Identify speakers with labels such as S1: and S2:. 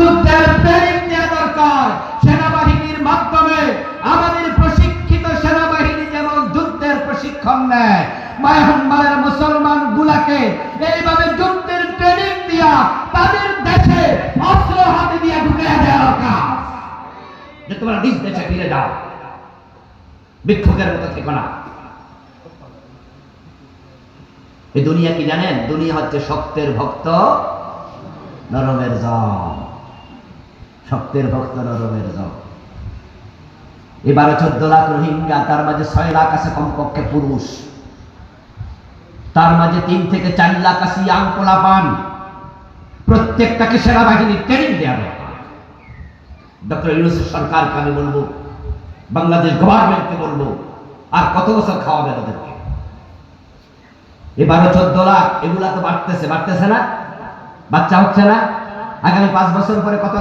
S1: যুদ্ধের ট্রেনিং দেওয়া দরকার। সেনাবাহিনীর মাধ্যমে আমাদের প্রশিক্ষিত সেনাবাহিনী যেমন যুদ্ধের প্রশিক্ষণ নেয়, মায়ানমারের মুসলমান গুলাকে এইভাবে যুদ্ধের ট্রেনিং দিয়া তাদের দেশে অস্ত্র হাতে দিয়ে দেওয়া দরকার। যে তোমরা নিজ দেশে ফিরে যাও। বিক্ষোভের মতো এই দুনিয়া কি জানেন? দুনিয়া হচ্ছে শক্তের ভক্ত, নরমের জম শক্তের ভক্ত নরমের জম এই বারো চোদ্দ লাখ রোহিঙ্গা, তার মাঝে ছয় লাখ আছে কমপক্ষে পুরুষ। তার মাঝে তিন থেকে চার লাখ আছে ইয়াং পান প্রত্যেকটাকে সেনাবাহিনী ট্রেনিং দেওয়া দরকার? ডক্টর ইউনুসের সরকারকে আমি বলব, বাংলাদেশ গভর্নমেন্টকে বলব, আর কত বছর খাওয়াবে তাদেরকে? এই বারো চোদ্দ লাখ, এগুলা তো বাড়তেছে বাড়তেছে না? বাচ্চা হচ্ছে না? আগামী পাঁচ বছর পরে কত